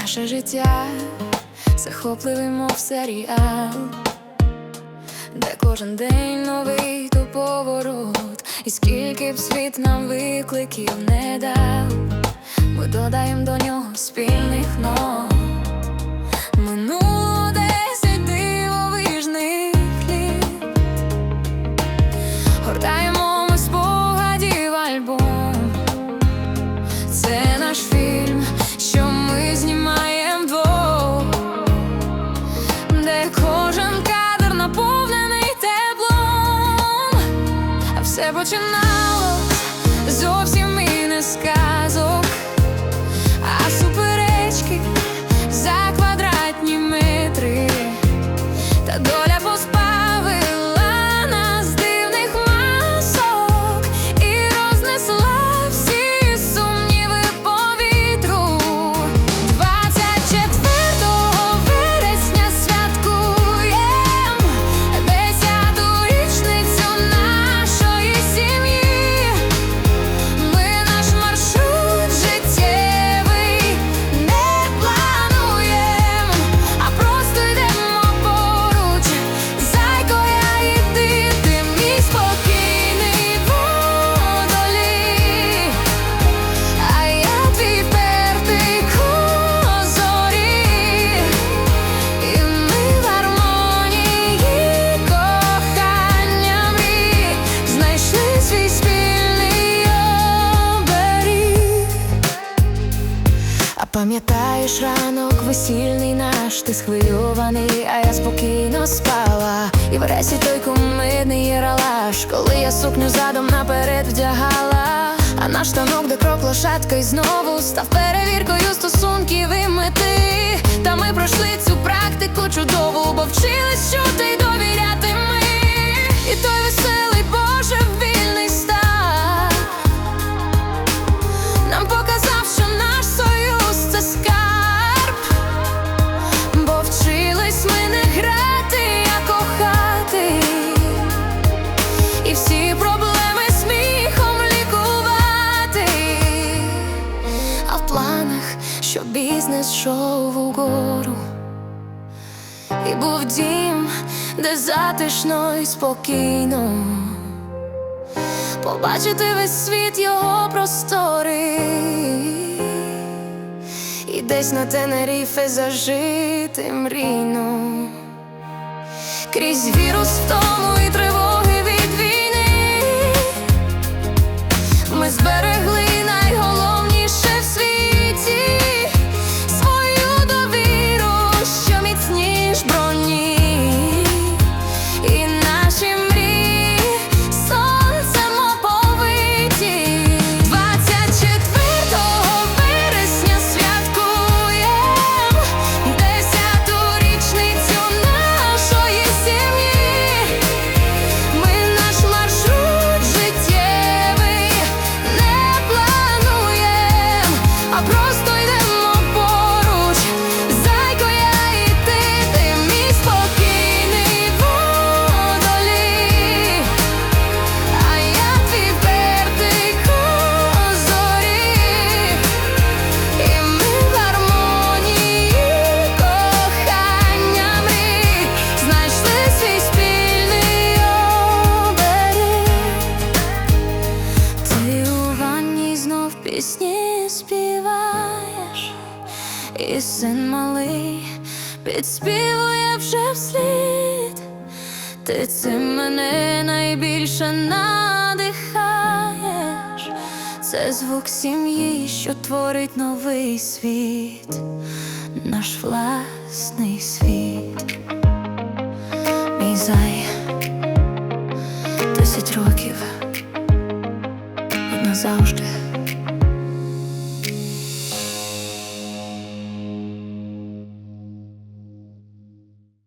Наше життя захопливий, мов серіал, де кожен день новий то поворот, і скільки б світ нам викликів не дав, ми додаємо до нього спільних нот. А пам'ятаєш ранок весільний наш, ти схвильований, а я спокійно спала. І в ресі той кумидний єралаш, коли я сукню задом наперед вдягала. А наш танок, де крок лошадка, і знову став перевіркою стосунків і мети. Та ми пройшли цю практику чудову, бо вчились чути бізнес йшов угору, і був дім, де затишно і спокійно. Побачити весь світ його простори, і десь на Тенеріфе зажити мрійно, крізь вірус втому і і син малий підспівує вже вслід. Ти цим мене найбільше надихаєш. Це звук сім'ї, що творить новий світ, наш власний світ. Мій зай, десять років назавжди.